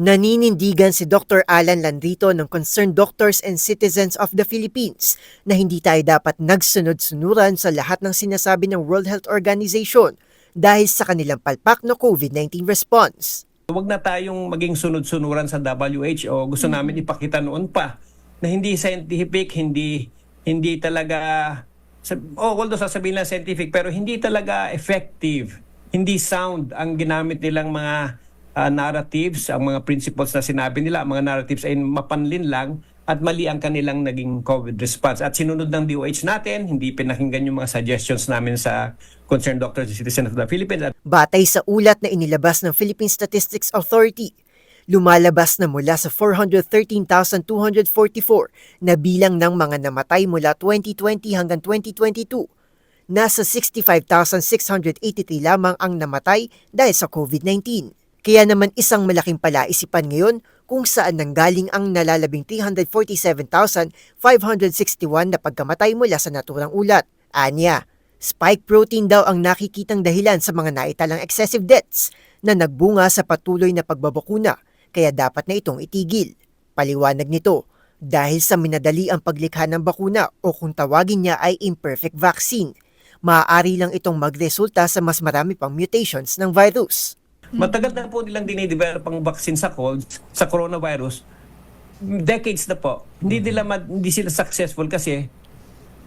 Naninindigan si Dr. Alan Landrito ng Concerned Doctors and Citizens of the Philippines na hindi tayo dapat nagsunod-sunuran sa lahat ng sinasabi ng World Health Organization dahil sa kanilang palpak na COVID-19 response. Huwag na tayong maging sunod-sunuran sa WHO. Gusto namin ipakita noon pa na hindi scientific, hindi hindi talaga oh, although sasabihin lang scientific pero hindi talaga effective, hindi sound ang ginamit nilang mga ah, narratives, ang mga principles na sinabi nila, ang mga narratives ay mapanlin lang at mali ang kanilang naging COVID response. At sinunod ng DOH natin, hindi pinakinggan yung mga suggestions namin sa concerned doctors and citizens of the Philippines. At Batay sa ulat na inilabas ng Philippine Statistics Authority, lumalabas na mula sa 413,244 na bilang ng mga namatay mula 2020 hanggang 2022. Nasa 65,683 lamang ang namatay dahil sa COVID-19. Kaya naman isang malaking palaisipan ngayon kung saan nanggaling ang nalalabing 347,561 na pagkamatay mula sa naturang ulat. Anya, Spike protein daw ang nakikitang dahilan sa mga naitalang excessive deaths na nagbunga sa patuloy na pagbabakuna kaya dapat na itong itigil. Paliwanag nito, dahil sa minadali ang paglikha ng bakuna o kung tawagin niya ay imperfect vaccine, maaari lang itong magresulta sa mas marami pang mutations ng virus. Matagal na po nilang dinidevelop ang vaccine sa cold, sa coronavirus. Decades na po. Hindi nila ma- hindi sila successful kasi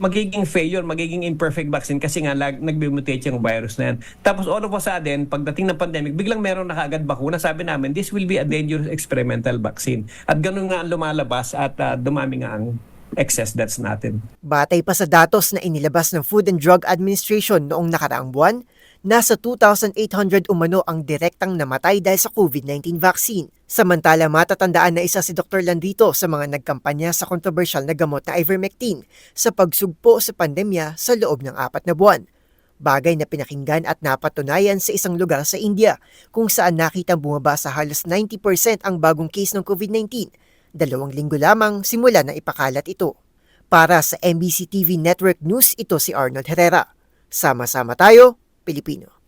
magiging failure, magiging imperfect vaccine kasi nga lag, nagbe-mutate yung virus na yan. Tapos all of a sudden, pagdating ng pandemic, biglang meron na kaagad bakuna. Sabi namin, this will be a dangerous experimental vaccine. At ganun nga ang lumalabas at ah, dumami nga ang excess deaths natin. Batay pa sa datos na inilabas ng Food and Drug Administration noong nakaraang buwan, nasa 2,800 umano ang direktang namatay dahil sa COVID-19 vaccine. Samantala matatandaan na isa si Dr. Landito sa mga nagkampanya sa kontrobersyal na gamot na ivermectin sa pagsugpo sa pandemya sa loob ng apat na buwan. Bagay na pinakinggan at napatunayan sa isang lugar sa India kung saan nakitang bumaba sa halos 90% ang bagong case ng COVID-19. Dalawang linggo lamang simula na ipakalat ito. Para sa MBC TV Network News, ito si Arnold Herrera. Sama-sama tayo, Pilipino.